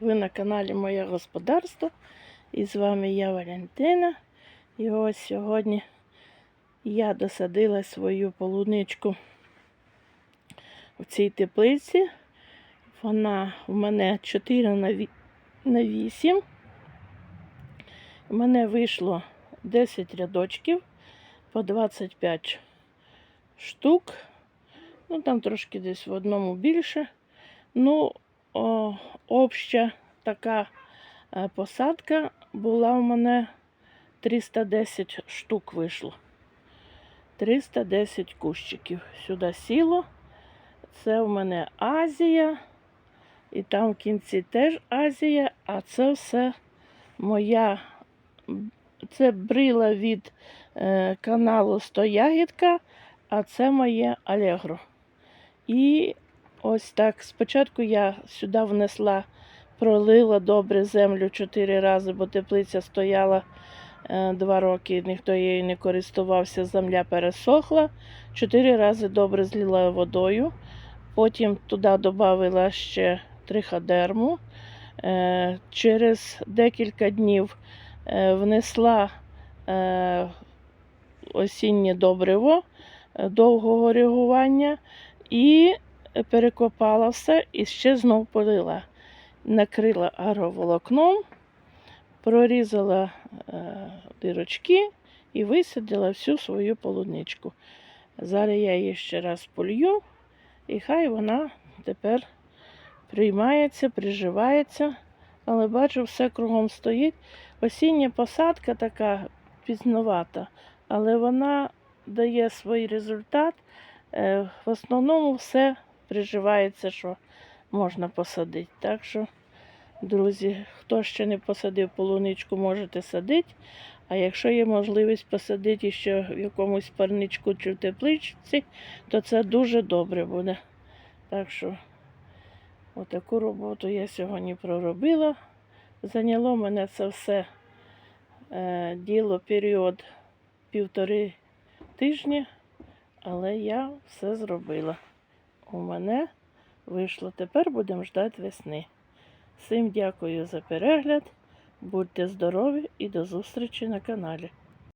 Ви на каналі Моє Господарство. І з вами я Валентина. І ось сьогодні я досадила свою полуничку в цій теплиці. Вона у мене 4 на на 8. У мене вийшло 10 рядочків по 25 штук. Ну, там трошки десь в одному більше. Ну, о, обща така е, посадка була у мене 310 штук вийшло. 310 кущиків. Сюди сіло. Це у мене Азія. І там в кінці теж Азія, а це все моя. Це брила від е, каналу Стоягідка, а це моє Алегро. І ось так. Спочатку я сюди внесла, пролила добре землю чотири рази, бо теплиця стояла е, два роки, ніхто її не користувався, земля пересохла. Чотири рази добре злила водою. Потім туди додала ще триходерму. Е, Через декілька днів е, внесла осіннє добриво довгого реагування і перекопала все і ще знов полила. Накрила агроволокном, прорізала е, дирочки і висадила всю свою полуничку. Зараз я її ще раз полью, і хай вона тепер приймається, приживається. Але бачу, все кругом стоїть. Осіння посадка така пізновата, але вона дає свій результат. Е, В основному все приживається, що можна посадити. Так що, друзі, хто ще не посадив полуничку, можете садити. А якщо є можливість посадити ще в якомусь парничку чи в тепличці, то це дуже добре буде. Так що, отаку роботу я сьогодні проробила. Зайняло мене це все е, діло період півтори тижні, але я все зробила. У мене вийшло. Тепер будемо ждати весни. Всім дякую за перегляд. Будьте здорові і до зустрічі на каналі.